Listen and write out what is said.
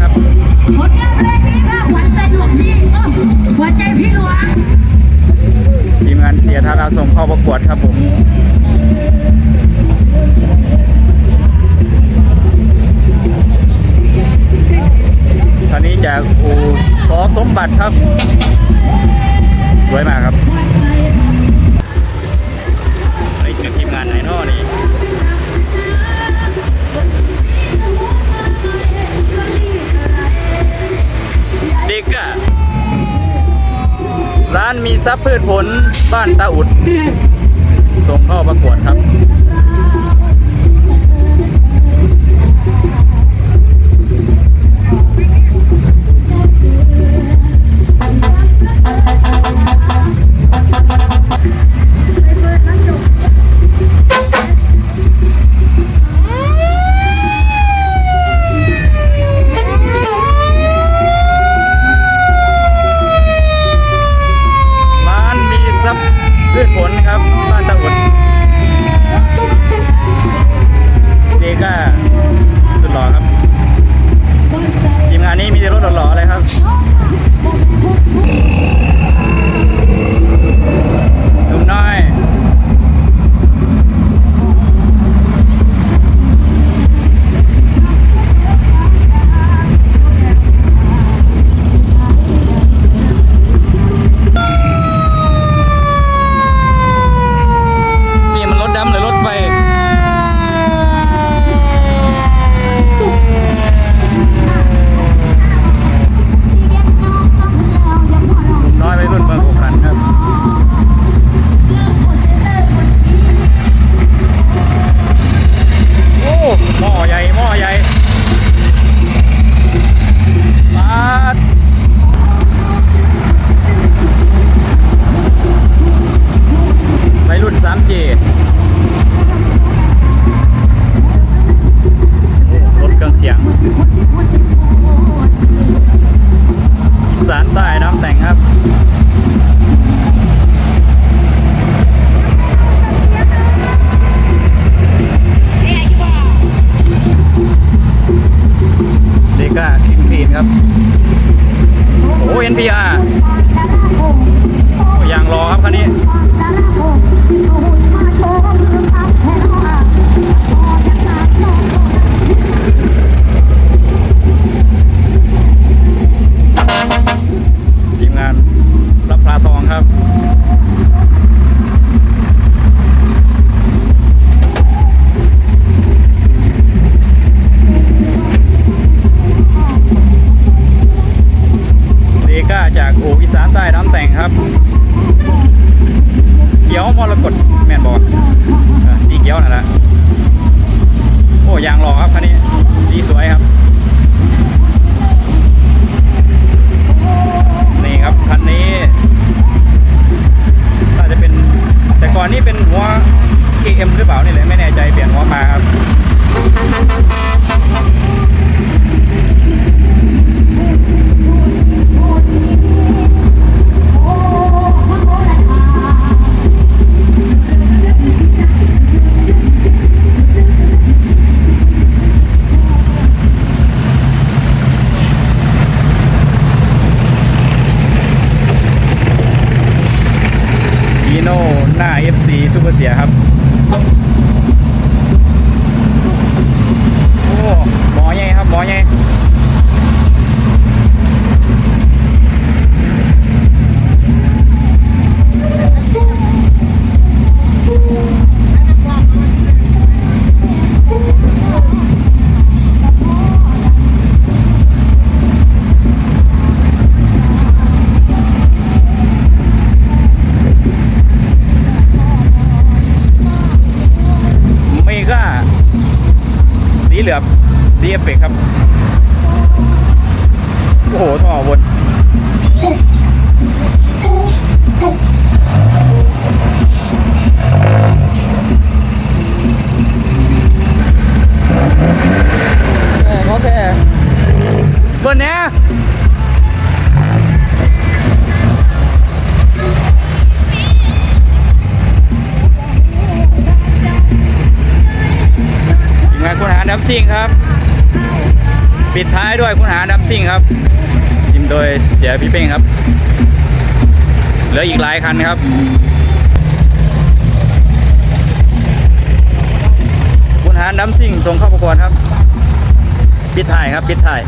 ครับผลงานเพลงนี้ค่ะหัวใจหลวงพี่เาหัวใจพี่หลวงทีมงานเสียทาราส่งข้อประกวดครับผม ตอนนี้จากอู่สอสมบัติครับ ทรัพืชผลบ้านตาอุด NPR อย่างรอครับคันนี้ ก่อนนี่เป็นหัว KM หรือเปล่านี่แหละไม่แน่ใจเปลี่ยนหัวมาครับ ก็เสียครับ โอ้หมอไงครับหมอไง เหลือมซีเอฟเฟกครับ โอ้โหท่อวน ซิ่งครับ ปิดท้ายด้วยคุณหาดับซิ่งครับทีมโดยเสียพี่เป้งครับ เหลืออีกหลายคันครับคุณหาดัมซิ่งส่งเข้าประกวดครับ ปิดท้ายครับ ปิดท้าย